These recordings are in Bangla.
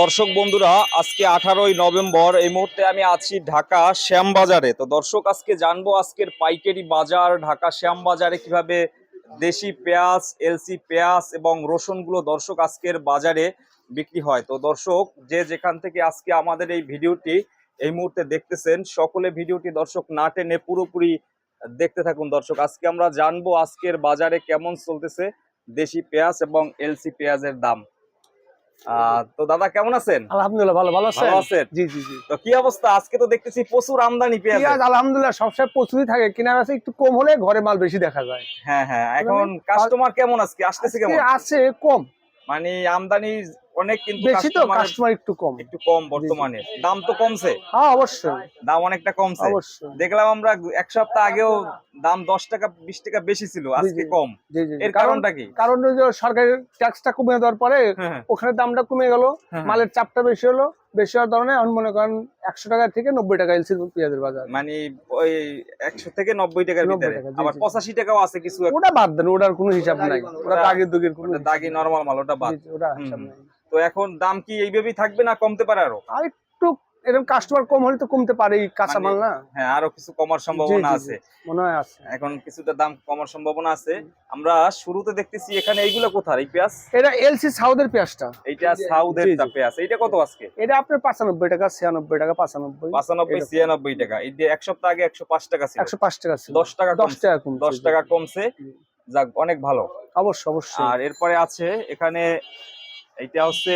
দর্শক বন্ধুরা, আজকে আঠারোই নভেম্বর, এই মুহূর্তে আমি আছি ঢাকা শ্যামবাজারে। তো দর্শক, আজকে জানব আজকের পাইকারি বাজার ঢাকা শ্যামবাজারে কীভাবে দেশি পেঁয়াজ, এলসি পেঁয়াজ এবং রসুনগুলো দর্শক আজকের বাজারে বিক্রি হয়। তো দর্শক, যে যেখান থেকে আজকে আমাদের এই ভিডিওটি এই মুহূর্তে দেখতেছেন, সকলে ভিডিওটি দর্শক না টেনে পুরোপুরি দেখতে থাকুন। দর্শক, আজকে আমরা জানব আজকের বাজারে কেমন চলতেছে দেশি পেঁয়াজ এবং এলসি পেঁয়াজের দাম। তো দাদা কেমন আছেন? আলহামদুলিল্লাহ ভালো ভালো আছেন? আছেন? জি জি জি। তো কি অবস্থা? আজকে তো দেখতেছি প্রচুর আমদানি পেঁয়াজ। পেঁয়াজ আলহামদুলিল্লাহ সবসময় প্রচুরই থাকে। কেনার আছে একটু কম হলে ঘরে মাল বেশি দেখা যায়। হ্যাঁ হ্যাঁ এখন কাস্টমার কেমন আজকে? আসতেছে কেমন? আছে কম। মানে আমদানি অনেক কিন্তু বেশি তো কাস্টমার একটু কম। একটু কম বর্তমানে। দাম তো কমছে। হ্যাঁ অবশ্যই। দাম অনেকটা কমছে। অবশ্যই। দেখলাম আমরা এক সপ্তাহ আগেও দাম দশ টাকা বিশ টাকা বেশি ছিল আজকে কম। এর কারণটা কি? কারণ যে সরকারের ট্যাক্সটা কমে দেওয়ার পরে হ্যাঁ, হ্যাঁ, ওখানে দামটা কমে গেল হ্যাঁ। মালের চাপটা বেশি হলো। বেশি হওয়ার কারণে আমি মনে করেন একশো টাকা থেকে নব্বই টাকা এলসি পেঁয়াজের বাজার। মানে ওই একশো থেকে নব্বই টাকার 90 ভিতরে। আবার পঁচাশি টাকাও আছে কিছু ওটা বাদ দেন ওটার কোনো হিসাব নাই। ওটা দাগের দুগের কোনো দাগি নরমাল মাল ওটা বাদ। ওটা হিসাব নাই। তো এখন দাম কি এইভাবেই থাকবে না কমতে পারে আরও? আর একটু এরকম কাস্টমার কম হলে তো কমতে পারে এই কাঁচা মানে- মাল না? হ্যাঁ আরও কিছু কমার সম্ভাবনা আছে। মনে হয় আছে। এখন কিছুটা দাম কমার সম্ভাবনা আছে। আমরা শুরুতে দেখতেছি এখানে এইগুলো কোথায় এই পেঁয়াজ? এটা এলসি সাউদের পেঁয়াজটা। জি, জি। পেঁয়াজ। এইটা কত আজকে? এটা আপনার পাঁচানব্বই টাকা ছিয়ানব্বই টাকা পাঁচানব্বই। পঁচানব্বই এরকম। ছিয়ানব্বই টাকা। এই যে এক সপ্তাহ আগে একশো পাঁচ টাকা ছিল। একশো পাঁচ টাকা ছিল। দশ টাকা দশ কমছে। টাকা কম দশ টাকা কমছে। যাক অনেক ভালো। অবশ্যই অবশ্যই। আর এরপরে আছে এখানে এইটা হচ্ছে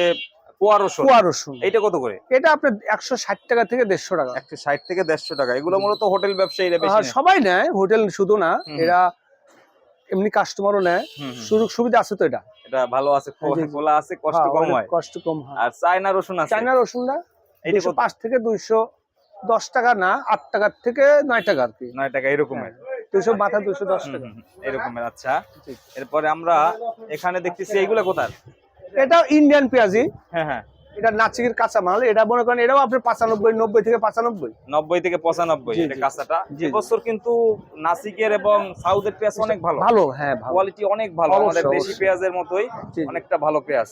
কুয়া রসুন। কুয়া রসুন। এইটা কত করে? এটা আপনার একশো ষাট টাকা থেকে দেড়শো টাকা। একশো ষাট থেকে দেড়শো টাকা। এগুলো মূলত হোটেল ব্যবসায়ীরা নেয়। সবাই নেয় হোটেল শুধু না এরা এমনি কাস্টমারও নেয়। সুযোগ সুবিধা আছে তো এটা? এটা ভালো আছে খোলা- জি, জি। আছে কষ্ট হ্যাঁ, কম হয়। কষ্ট কম হয়। আর চায়না রসুন আছে। চায়না রসুনটা এইটা দুশো পাঁচ থেকে দুইশো দশ টাকা না আট টাকার থেকে নয় টাকা আর কি। নয় টাকা এরকমের। দুশো মাথা দুশো দশ টাকা। এরকমের আচ্ছা। এরপরে আমরা এখানে দেখতেছি এইগুলো কোথায়? এটা? ইন্ডিয়ান পেঁয়াজি হ্যাঁ হ্যাঁ। এটা নাচিকের কাঁচা মাল এটা মনে করেন এটাও আপনার পাঁচানব্বই নব্বই থেকে পাঁচানব্বই। নব্বই থেকে পঁচানব্বই এটা কাঁচাটা। এবছর কিন্তু নাসিকের এবং সাউথের পেঁয়াজ অনেক ভালো। ভালো হ্যাঁ কোয়ালিটি অনেক ভালো। আমাদের দেশি পেঁয়াজের মতোই। অনেকটা ভালো পেঁয়াজ।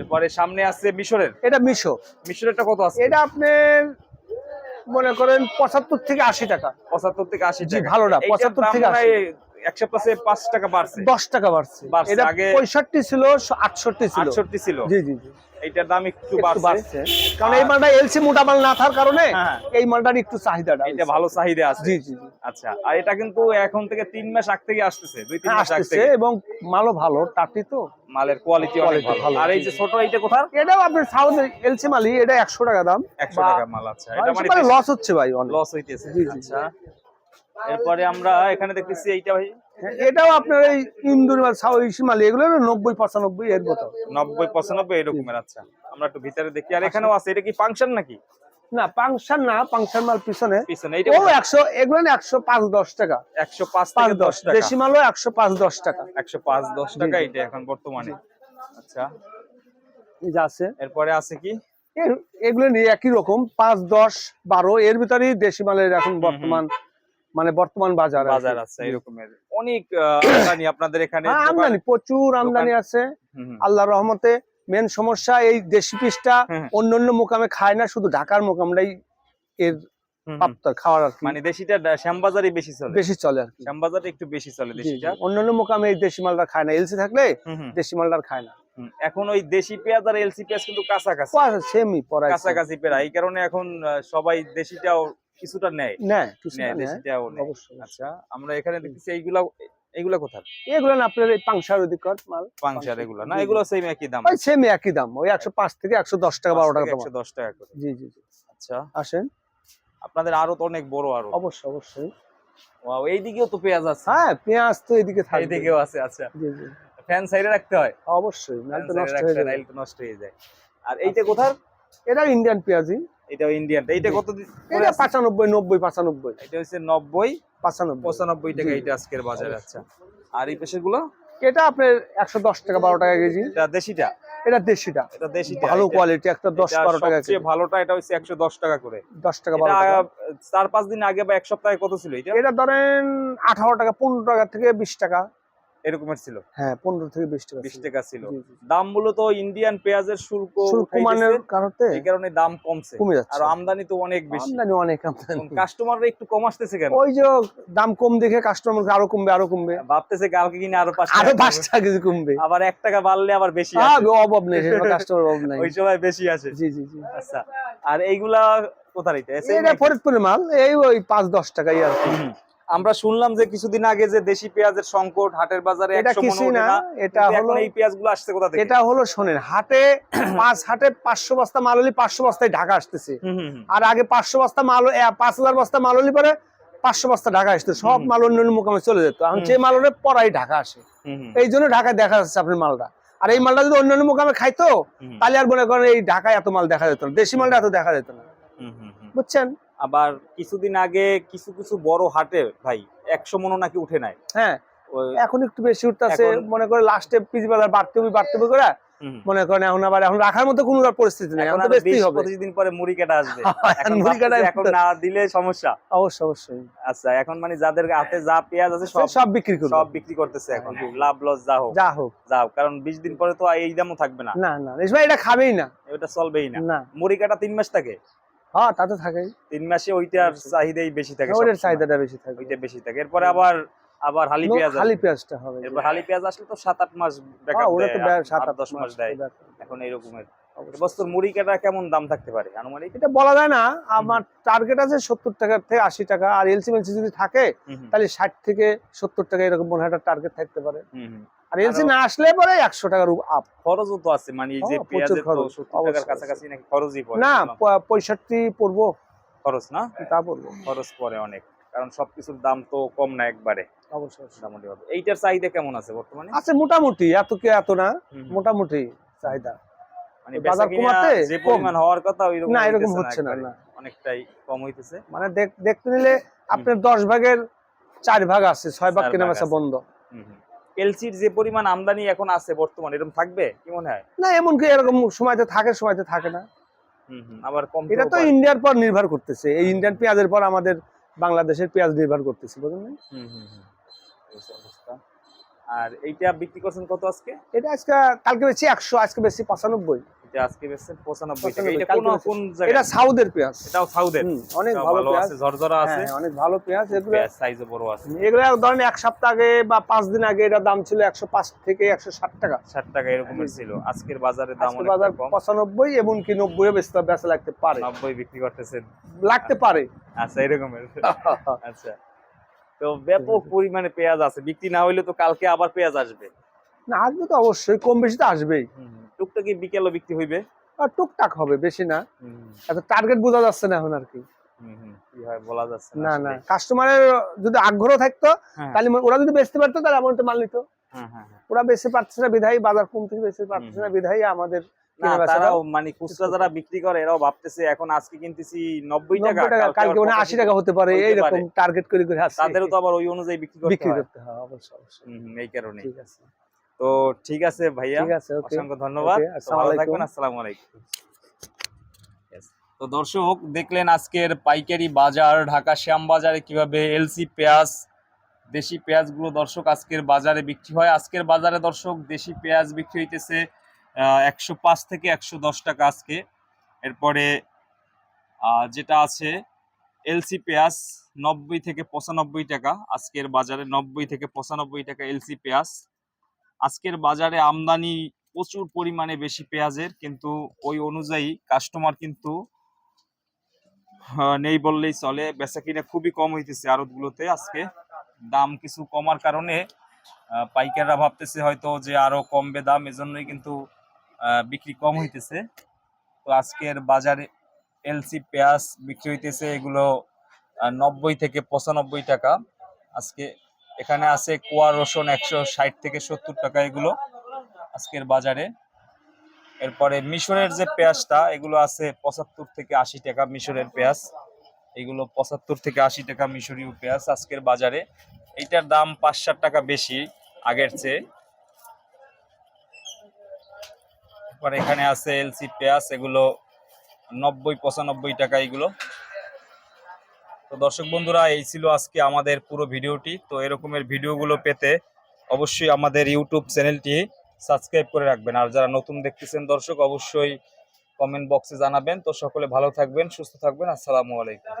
এরপরে সামনে আছে মিশরের। এটা মিশো। মিশরেরটা কত আছে? এটা আপনার মনে করেন পঁচাত্তর থেকে আশি টাকা। পঁচাত্তর থেকে আশি টাকা। এইটার 75 দাম থেকে এক সপ্তাহে পাঁচ টাকা বাড়ছে। দশ টাকা বাড়ছে। বাড়ছে, এটা পঁয়ষট্টি ছিল আটষট্টি ছিল। আটষট্টি ছিল। জি জি জি। এইটার দাম একটু একটু বাড়ছে। বাড়ছে। কারণ এই মালটা এলসি মোটা মাল না থাকার কারণে। এই মালটার একটু চাহিদাটা এটা ভালো চাহিদা আছে। জি জি জি। আচ্ছা আর এটা কিন্তু এখন থেকে তিন মাস আগ থেকে আসতেছে দুই তিন হ্যাঁ, মাস আগ আসতেছে থেকে। এবং মালও ভালো টাটি তো। মালের কোয়ালিটি অনেক ভালো। আর এই যে ছোট এইটা কোথার? এটাও আপনার সাউথ এলসি মালি এটা একশো টাকা দাম। একশো টাকা মাল আচ্ছা। এটা মানে লস হচ্ছে ভাই অনেক। লস হইতেছে। আচ্ছা। এরপরে আমরা এখানে দেখতেছি এইটা ভাই। এটাও আপনার এই ইন্দুর মাল সাউথ ইসি এগুলো নব্বই পঁচানব্বই এর মতো। নব্বই পঁচানব্বই এরকমের আচ্ছা। আমরা একটু ভিতরে দেখি। আর এখানেও আছে এটা কি ফাংশন নাকি? না না মাল পিছনে। পিছনে ও একশো এগুলো একশো পাঁচ দশ টাকা। একশো পাঁচ পাঁচ দশ দশ টাকা। দেশি মালও একশো পাঁচ দশ টাকা। একশো পাঁচ দশ টাকা এটা এখন বর্তমানে। আচ্ছা। আছে। এরপরে আছে কি? এগুলো নিয়ে একই রকম পাঁচ দশ বারো এর ভিতরেই দেশি মালের এখন বর্তমান মানে বর্তমান বাজার। বাজার আছে এরকমের। অনেক আমদানি আপনাদের এখানে হ্যাঁ, আমদানি প্রচুর আমদানি আছে। আল্লাহর রহমতে মেন সমস্যা এই দেশি পিসটা। অন্য অন্য মোকামে খায় না শুধু ঢাকার মোকামটাই এর খাওয়ার মানে দেশিটা শ্যামবাজারই বেশি চলে। বেশি চলে আর শ্যামবাজারে একটু বেশি চলে। দেশিটা। অন্য অন্য মোকামে এই দেশি মালটা খায় না। এলসি থাকলে দেশি মালটা খায় না। এখন ওই দেশি পেঁয়াজ আর এলসি পেঁয়াজ কিন্তু কাছাকাছি। সেমই কাছাকাছি পেরা এই কারণে এখন সবাই দেশিটাও কিছুটা নেয়। দেশিটাও আচ্ছা আমরা এখানে দেখতেছি এইগুলা এইগুলা কোথায়? এগুলো না আপনার এই পাংশার অধিকার মাল। পাংচার এগুলা না? জি, জি। এগুলো সেম একই দাম। সেম একই দাম ওই একশো পাঁচ থেকে একশো দশ টাকা বারো টাকা একশো দশ টাকা করে। জি জি জি। আচ্ছা। আসেন। আপনাদের আরও তো অনেক বড় আরও অবশ্যই অবশ্যই। ওয়াও এইদিকেও তো পেঁয়াজ আছে। হ্যাঁ পেঁয়াজ তো এদিকে থাকবে। এইদিকেও আছে আচ্ছা। জি জি। ফ্যান সাইডে রাখতে হয়? অবশ্যই নাহলে তো নষ্ট হয়ে যায়। আর এইটা কোথার? এটা ইন্ডিয়ান পেঁয়াজি। এটা ইন্ডিয়ান এইটা জি। কত এটা আছে? পাঁচানব্বই নব্বই পাঁচানব্বই। এটা হচ্ছে নব্বই পাঁচানব্বই। পঁচানব্বই টাকা এটা আজকের বাজারে আচ্ছা। আর এই পেশে গুলো এটা আপনার একশো দশ টাকা বারো টাকা কেজি। এটা দেশিটা? এটা দেশিটা। এটা দেশিটা ভালো কোয়ালিটি একটা দশ এটা বারো টাকা কেজি। ভালোটা এটা হচ্ছে একশো দশ টাকা করে। দশ টাকা এটা বারো টাকা। চার পাঁচ দিন আগে বা এক সপ্তাহে কত ছিল এটা? এটা ধরেন আঠারো টাকা পনেরো টাকা থেকে বিশ টাকা। এরকমের ছিল। হ্যাঁ পনেরো থেকে বিশ টাকা বিশ। টাকা ছিল। দাম মূলত ইন্ডিয়ান পেঁয়াজের শুল্ক কমানোর কারণে এই কারণে দাম কমছে। কমে যাচ্ছে। আর আমদানি তো অনেক বেশি। আমদানি অনেক আমদানি। কাস্টমাররা একটু কম আসতেছে কেন? ওই যে দাম কম দেখে কাস্টমার আরও কমবে আরও কমবে। ভাবতেছে কালকে কিনে আরও পাঁচ আরও টাকা পাঁচ। টাকা কিছু কমবে। আবার এক টাকা বাড়লে আবার বেশি হ্যাঁ আসে। অভাব নেই কাস্টমার অভাব নাই। ওই সময় বেশি আছে জি জি জি। আচ্ছা। আর এইগুলা কোথায় এটা ফরিদপুরের মাল এই ওই পাঁচ দশ টাকাই আর কি। আমরা শুনলাম যে কিছুদিন আগে যে দেশি পেঁয়াজের সংকট হাটের বাজারে এটা না এটা হলো এই পেঁয়াজগুলো আসছে কোথা থেকে? এটা হলো শোনেন হাটে পাঁচ হাটে পাঁচশো বস্তা মাল হলে পাঁচশো বস্তায় ঢাকা আসতেছে। আর আগে পাঁচশো বস্তা মাল পাঁচ হাজার বস্তা মাল হলে পরে পাঁচশো বস্তা ঢাকা আসতো সব। মাল অন্য অন্য মোকামে চলে যেত। এখন। যে মাল হলে পরাই ঢাকা আসে। এই জন্য ঢাকায় দেখা যাচ্ছে আপনার মালটা। আর এই মালটা যদি অন্যান্য মোকামে খাইতো তাহলে আর মনে করেন এই ঢাকায় এত মাল দেখা যেত না দেশি মালটা এত দেখা যেত না। বুঝছেন? আবার কিছুদিন আগে কিছু কিছু বড় হাটে ভাই একশো মনো নাকি উঠে নাই। হ্যাঁ এখন একটু বেশি উঠতেছে মনে করে লাস্টে পিস বাজার বাড়তে হবে বাড়তে হবে করে। মনে করেন এখন আবার এখন রাখার মতো কোনো পরিস্থিতি নেই এখন তো বেচতেই হবে। পরে মুড়ি কাটা আসবে। এখন মুড়ি কাটা এখন না দিলে সমস্যা। অবশ্যই অবশ্যই। আচ্ছা এখন মানে যাদের হাতে যা পেঁয়াজ আছে সব সব বিক্রি করবে। সব বিক্রি করতেছে এখন। হ্যাঁ। লাভ লস যা হোক। যা হোক। যা হোক কারণ বিশ দিন পরে তো এই দামও থাকবে না। না না রেশ ভাই এটা খাবেই না। এটা চলবেই না। না। মুড়ি কাটা তিন মাস থাকে। হ্যাঁ তা তো থাকেই। তিন মাসে ওইটার চাহিদাই বেশি থাকে সবসময়। চাহিদাটা বেশি থাকে। ওইটা বেশি থাকে। এরপরে আবার আবার হালি পেঁয়াজ আসবে। পেঁয়াজটা হবে। এরপর হালি পেঁয়াজ আসলে তো সাত আট মাস ব্যাকআপ ওরা তো সাত আট দশ মাস দেয়। এখন এইরকমের বস্তুর মুড়ি কাটা কেমন দাম থাকতে পারে? আনুমানিক? এটা বলা যায় না। আমার টার্গেট আছে সত্তর টাকা থেকে আশি টাকা। আর এলসি মেলসি যদি থাকে তাহলে ষাট থেকে সত্তর টাকা এরকম মনে হয় টার্গেট থাকতে পারে। আর এলসি না আসলে পরে একশো টাকার আপ খরচও তো আছে মানে এই যে হ্যাঁ, পেঁয়াজের তো খরচ, সত্তর টাকার কাছাকাছি নাকি খরচই পড়ে। না শুনলাম। প- পঁয়ষট্টি পড়ব। খরচ না? তা পড়ব। খরচ পড়ে অনেক। কারণ সবকিছুর দাম তো কম না একবারে। অবশ্যই এইটার চাহিদা কেমন আছে বর্তমানে? আছে মোটামুটি এত কি এত না হুম, হুম। মোটামুটি চাহিদা। মানে বাজার কমাতে যে পরিমাণ হওয়ার কথা ওই না এরকম হচ্ছে না অনেকটাই কম হইতেছে। মানে দেখতে নিলে আপনার দশ ভাগের চার ভাগ আছে ছয় ভাগ চার কেনা বেচা। বন্ধ। এলসির যে পরিমাণ আমদানি এখন আছে বর্তমানে এরকম থাকবে? কি মনে হয়? না এমন কি এরকম সময়তে থাকে সময়তে থাকে না। হুম, হুম, আবার কম এটা তো ইন্ডিয়ার পর নির্ভর করতেছে। এই ইন্ডিয়ান পেঁয়াজের পর আমাদের বাংলাদেশের পেঁয়াজ নির্ভর করতেছে বুঝলেন? অবস্থা। আর এইটা বিক্রি করছেন কত আজকে? এটা আজকে কালকে বেশি একশো আজকে বেশি পঁচানব্বই। এটা আজকে বেচছেন পঁচানব্বই টাকা। এটা কোন। কোন এটা সাউদের পেঁয়াজ। এটাও সাউদের? অনেক ভালো পেঁয়াজ। আছে ঝরঝরা আছে। হ্যাঁ, অনেক ভালো পেঁয়াজ। এগুলো সাইজও বড় আছে। এগুলো ধরেন এক সপ্তাহ আগে বা পাঁচ দিন আগে এটা দাম ছিল একশো পাঁচ থেকে একশো ষাট টাকা। ষাট টাকা এরকমের ছিল। আজকের বাজারে দাম অনেক বাজার কম। পঁচানব্বই এমনকি নব্বই বেচতে বেচা লাগতে পারে। নব্বই বিক্রি করতেছেন। লাগতে পারে। আচ্ছা এরকমের। আচ্ছা। তো ব্যাপক পরিমাণে পেঁয়াজ আছে। বিক্রি না হইলে তো কালকে আবার পেঁয়াজ আসবে। না আসবে তো অবশ্যই। কম বেশি তো আসবেই। টুকটাকি বিকেলও বিক্রি হইবে? আর টুকটাক হবে বেশি না। এত টার্গেট বোঝা যাচ্ছে না এখন আর কি। কি বলা যাচ্ছে না না কাস্টমারের যদি আগ্রহ থাকতো তাহলে ওরা যদি বেচতে পারতো তাহলে আমার মাল নিত। ওরা বেচতে পারছে না বিধাই বাজার কম বেচতে পারছে না বিধাই আমাদের না কেনা বেচাটা তারাও মানে খুচরা যারা বিক্রি করে এরাও ভাবতেছে এখন আজকে কিনতেছি নব্বই টাকা কালকে মানে আশি টাকা হতে পারে এইরকম টার্গেট করে করে তাদেরও তো আবার ওই অনুযায়ী বিক্রি করতে হয়। এই কারণে ঠিক আছে। তো ঠিক আছে ভাইয়া অসংখ্য ধন্যবাদ। ভালো থাকবেন আসসালামু আলাইকুম। তো দর্শক দেখলেন আজকের পাইকারি বাজার ঢাকা শ্যাম বাজারে কীভাবে এলসি পেঁয়াজ দেশি পেঁয়াজগুলো দর্শক আজকের বাজারে বিক্রি হয়। আজকের বাজারে দর্শক দেশি পেঁয়াজ বিক্রি হইতেছে একশো পাঁচ থেকে একশো দশ টাকা আজকে। এরপরে যেটা আছে এলসি পেঁয়াজ নব্বই থেকে পঁচানব্বই টাকা। আজকের বাজারে নব্বই থেকে পঁচানব্বই টাকা এলসি পেঁয়াজ। আজকের বাজারে আমদানি প্রচুর পরিমাণে বেশি পেঁয়াজের, কিন্তু ওই অনুযায়ী কাস্টমার কিন্তু নেই বললেই চলে। বেচা কিনে খুবই কম হইতেছে আড়তগুলোতে আজকে। দাম কিছু কমার কারণে পাইকাররা ভাবতেছে হয়তো যে আরও কমবে দাম, এজন্যই কিন্তু বিক্রি কম হইতেছে। তো আজকের বাজারে এলসি পেঁয়াজ বিক্রি হইতেছে এগুলো নব্বই থেকে পঁচানব্বই টাকা। আজকে এখানে আছে কুয়া রসুন একশো ষাট থেকে সত্তর টাকা এগুলো আজকের বাজারে। এরপরে মিশরের যে পেঁয়াজটা, এগুলো আছে পঁচাত্তর থেকে আশি টাকা মিশরের পেঁয়াজ। এগুলো পঁচাত্তর থেকে আশি টাকা মিশরীয় পেঁয়াজ আজকের বাজারে। এইটার দাম পাঁচ ষাট টাকা বেশি আগের চেয়ে। এখানে আছে এলসি পেঁয়াজ, এগুলো নব্বই পঁচানব্বই টাকা এগুলো। তো দর্শক বন্ধুরা, এই ছিল আজকে আমাদের পুরো ভিডিওটি। তো এরকমের ভিডিওগুলো পেতে অবশ্যই আমাদের ইউটিউব চ্যানেলটি সাবস্ক্রাইব করে রাখবেন। আর যারা নতুন দেখতেছেন দর্শক, অবশ্যই কমেন্ট বক্সে জানাবেন। তো সকলে ভালো থাকবেন, সুস্থ থাকবেন। আসসালামু আলাইকুম।